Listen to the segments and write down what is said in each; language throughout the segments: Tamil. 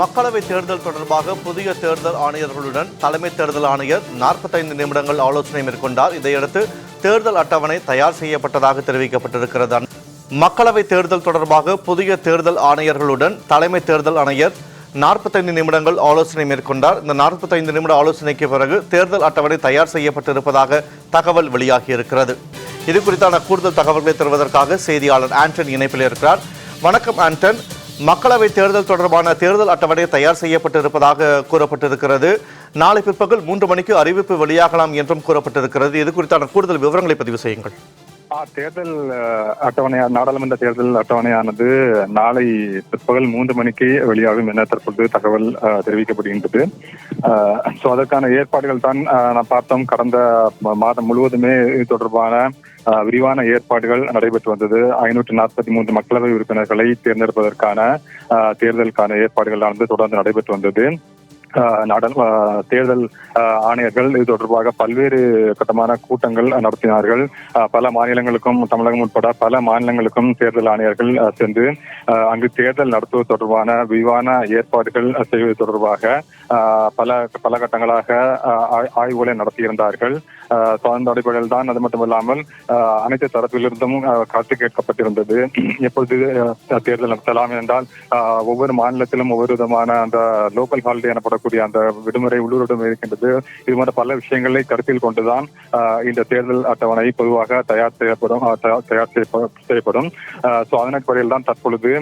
மக்களவை தேர்தல் தொடர்பாக புதிய தேர்தல் ஆணையர்களுடன் தலைமை தேர்தல் ஆணையர் நாற்பத்தைந்து நிமிடங்கள் ஆலோசனை மேற்கொண்டார். இதையடுத்து தேர்தல் அட்டவணை தயார் செய்யப்பட்டதாக தெரிவிக்கப்பட்டிருக்கிறது. மக்களவை தேர்தல் தொடர்பாக புதிய தேர்தல் ஆணையர்களுடன் தலைமை தேர்தல் ஆணையர் நாற்பத்தைந்து நிமிடங்கள் ஆலோசனை மேற்கொண்டார். இந்த நாற்பத்தைந்து நிமிட ஆலோசனைக்கு பிறகு தேர்தல் அட்டவணை தயார் செய்யப்பட்டிருப்பதாக தகவல் வெளியாகியிருக்கிறது. இது குறித்தான கூடுதல் தகவல்களை தருவதற்காக செய்தியாளர் ஆண்டன் இணைப்பில் இருக்கிறார். வணக்கம் ஆண்டன். மக்களவை தேர்தல் தொடர்பான தேர்தல் அட்டவணை தயார் செய்யப்பட்டிருப்பதாக கூறப்பட்டிருக்கிறது. நாளை பிற்பகல் மூன்று மணிக்கு அறிவிப்பு வெளியாகலாம் என்றும் கூறப்பட்டிருக்கிறது. இது குறித்தான கூடுதல் விவரங்களை பதிவு செய்யுங்கள். தேர்தல் அட்டவணை நாடாளுமன்ற தேர்தல் அட்டவணையானது நாளை பிற்பகல் மூன்று மணிக்கு வெளியாகும் என தற்பொழுது தகவல் அஹ், தெரிவிக்கப்படுகின்றது. ஸோ அதற்கான ஏற்பாடுகள் தான் நான் பார்த்தோம். கடந்த மாதம் முழுவதுமே இது தொடர்பான விரிவான ஏற்பாடுகள் நடைபெற்று வந்தது. ஐநூற்று நாற்பத்தி மூன்று மக்களவை உறுப்பினர்களை தேர்ந்தெடுப்பதற்கான அஹ், தேர்தலுக்கான ஏற்பாடுகளானது தொடர்ந்து நடைபெற்று வந்தது. தேர்தல் ஆணையர்கள் இது தொடர்பாக பல்வேறு கட்டமான கூட்டங்கள் நடத்தினார்கள். பல மாநிலங்களுக்கும் தமிழகம் உட்பட பல மாநிலங்களுக்கும் தேர்தல் ஆணையர்கள் சென்று அங்கு தேர்தல் நடத்துவது தொடர்பான விரிவான ஏற்பாடுகள் செய்வது தொடர்பாக பல பல கட்டங்களாக ஆய்வுகளை நடத்தியிருந்தார்கள். அஹ், அடிப்படையில் தான் அது மட்டுமல்லாமல் அனைத்து தரப்பிலிருந்தும் அஹ், கருத்து கேட்கப்பட்டிருந்தது. எப்பொழுது தேர்தல் நடத்தலாம் என்றால் ஒவ்வொரு மாநிலத்திலும் ஒவ்வொரு விதமான அந்த லோக்கல் ஹாலிடே இருக்கக்கூடிய அந்த விடுமுறை உள்ளூர் இருக்கின்றது. இது போன்ற பல விஷயங்களை கருத்தில் கொண்டுதான் இந்த தேர்தல் அட்டவணை பொதுவாக தயார் செய்யப்படும் தயார் செய்யப்படும். ஸோ அதன் அடிப்படையில் தான் தற்பொழுது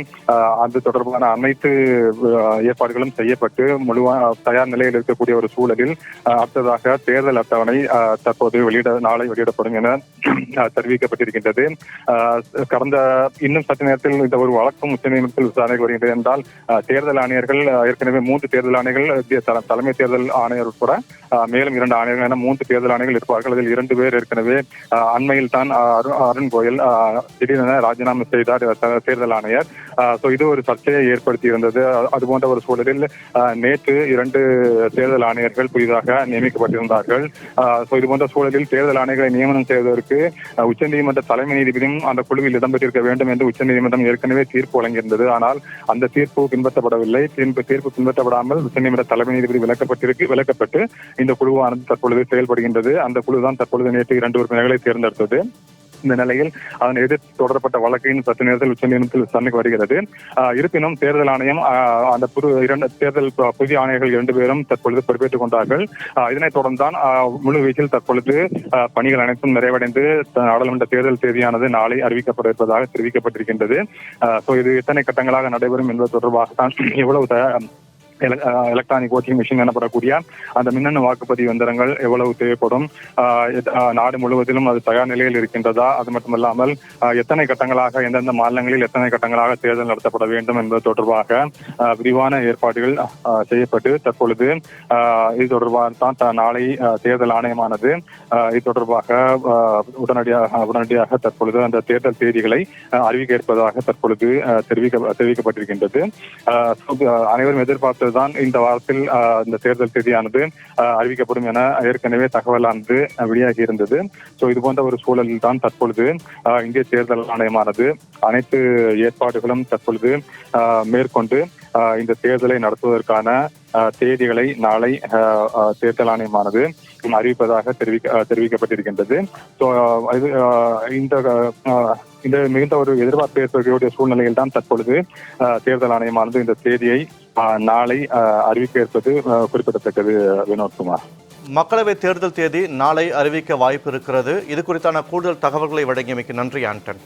அது தொடர்பான அனைத்து ஏற்பாடுகளும் செய்யப்பட்டு முழுவா தயார் நிலையில் இருக்கக்கூடிய ஒரு சூழலில் அடுத்ததாக தேர்தல் அட்டவணை தற்போது வெளியிட நாளை வெளியிடப்படும் என தெரிவிக்கப்பட்டிருக்கின்றது. ஆஹ், கடந்த இன்னும் சற்று நேரத்தில் இந்த ஒரு வழக்கம் உச்சநீதிமன்றத்தில் விசாரணைக்கு வருகின்றது என்றால் தேர்தல் ஆணையர்கள் ஏற்கனவே மூன்று தேர்தல் ஆணையர்கள் மத்திய தலைமை தேர்தல் ஆணையர் உட்பட மேலும் இரண்டு ஆணையர்கள் என மூன்று தேர்தல் ஆணையர்கள் இருப்பார்கள். அதில் இரண்டு பேர் ஏற்கனவே அண்மையில் தான் அருண் அருண் கோயல் ஆஹ், திடீரென ராஜினாமா செய்தார். தேர்தல் ஆணையர். ஸோ இது ஒரு சர்ச்சையை ஏற்படுத்தி இருந்தது அது போன்ற ஒரு சூழலில் நேற்று இரண்டு தேர்தல் ஆணையர்கள் புதிதாக நியமிக்கப்பட்டிருந்தார்கள். ஸோ இது போன்ற சூழலில் தேர்தல் ஆணையர்களை நியமனம் செய்வதற்கு உச்சநீதிமன்ற தலைமை நீதிபதியும் அந்த குழுவில் இடம்பெற்றிருக்க வேண்டும் என்று உச்சநீதிமன்றம் ஏற்கனவே தீர்ப்பு வழங்கியிருந்தது. ஆனால் அந்த தீர்ப்பு பின்பற்றப்படவில்லை. தீர்ப்பு தீர்ப்பு பின்பற்றப்படாமல் உச்சநீதிமன்ற தலைமை நீதிபதி விலக்கப்பட்டிருக்கு விலக்கப்பட்டு இந்த குழுவானது தற்பொழுது செயல்படுகின்றது. அந்த குழுதான் தற்பொழுது நேற்று இரண்டு உறுப்பினர்களை தேர்ந்தெடுத்தது. இந்த நிலையில் அதனை எதிர்த்து தொடரப்பட்ட வழக்கின் சற்று நேரத்தில் உச்சநீதிமன்றத்தில் விசாரணைக்கு வருகிறது. இருப்பினும் தேர்தல் ஆணையம் அந்த புது இரண்டு தேர்தல் புதிய ஆணையர்கள் இரண்டு பேரும் தற்பொழுது பொறுப்பேற்றுக் கொண்டார்கள். இதனைத் தொடர்ந்தான் ஆஹ் முழு வீச்சில் தற்பொழுது பணிகள் அனைத்தும் நிறைவடைந்து நாடாளுமன்ற தேர்தல் தேதியானது நாளை அறிவிக்கப்பட இருப்பதாக தெரிவிக்கப்பட்டிருக்கின்றது இது எத்தனை கட்டங்களாக நடைபெறும் என்பது தொடர்பாக தான் எவ்வளவு த- எலக்ட்ரானிக் ஓட்டிங் மிஷின் எனப்படக்கூடிய அந்த மின்னணு வாக்குப்பதிவு எந்திரங்கள் எவ்வளவு தேவைப்படும்? நாடு முழுவதிலும் அது தயார் நிலையில் இருக்கின்றதா? அது மட்டுமல்லாமல் ஆஹ் எத்தனை கட்டங்களாக எந்தெந்த மாநிலங்களில் எத்தனை கட்டங்களாக தேர்தல் நடத்தப்பட வேண்டும் என்பது தொடர்பாக விரிவான ஏற்பாடுகள் செய்யப்பட்டு தற்பொழுது ஆஹ் இது தொடர்பாக தான் நாளை தேர்தல் ஆணையமானது ஆஹ் இது தொடர்பாக உடனடியாக உடனடியாக தற்பொழுது அந்த தேர்தல் தேதிகளை அறிவிக்க இருப்பதாக தற்பொழுது தெரிவிக்க தெரிவிக்கப்பட்டிருக்கின்றது. அனைவரும் எதிர்பார்த்தது தான் இந்த வாரத்தில் ஆஹ் இந்த தேர்தல் தேதியானது ஆஹ் அறிவிக்கப்படும் என ஏற்கனவே தகவலானது வெளியாகி இருந்தது. ஸோ இது போன்ற ஒரு சூழலில் தான் தற்பொழுது ஆஹ் இந்திய தேர்தல் ஆணையமானது அனைத்து ஏற்பாடுகளும் தற்பொழுது ஆஹ் மேற்கொண்டு இந்த தேர்தலை நடத்துவதற்கான தேதிகளை நாளை தேர்தல் ஆணையமானது அறிவிப்பதாக தெரிவிக்க ஆஹ் தெரிவிக்கப்பட்டிருக்கின்றது. ஸோ இது இந்த ஆஹ் இந்த மிகுந்த ஒரு எதிர்பார்ப்பு ஏற்படக்கூடிய சூழ்நிலையில் தான் தற்பொழுது தேர்தல் ஆணையமானது இந்த தேதியை ஆஹ் நாளை அறிவிக்க இருப்பது குறிப்பிடத்தக்கது வினோத்குமார் மக்களவை தேர்தல் தேதி நாளை அறிவிக்க வாய்ப்பு இருக்கிறது. இது குறித்தான கூடுதல் தகவல்களை வழங்கியமைக்கு நன்றி ஆண்டன்.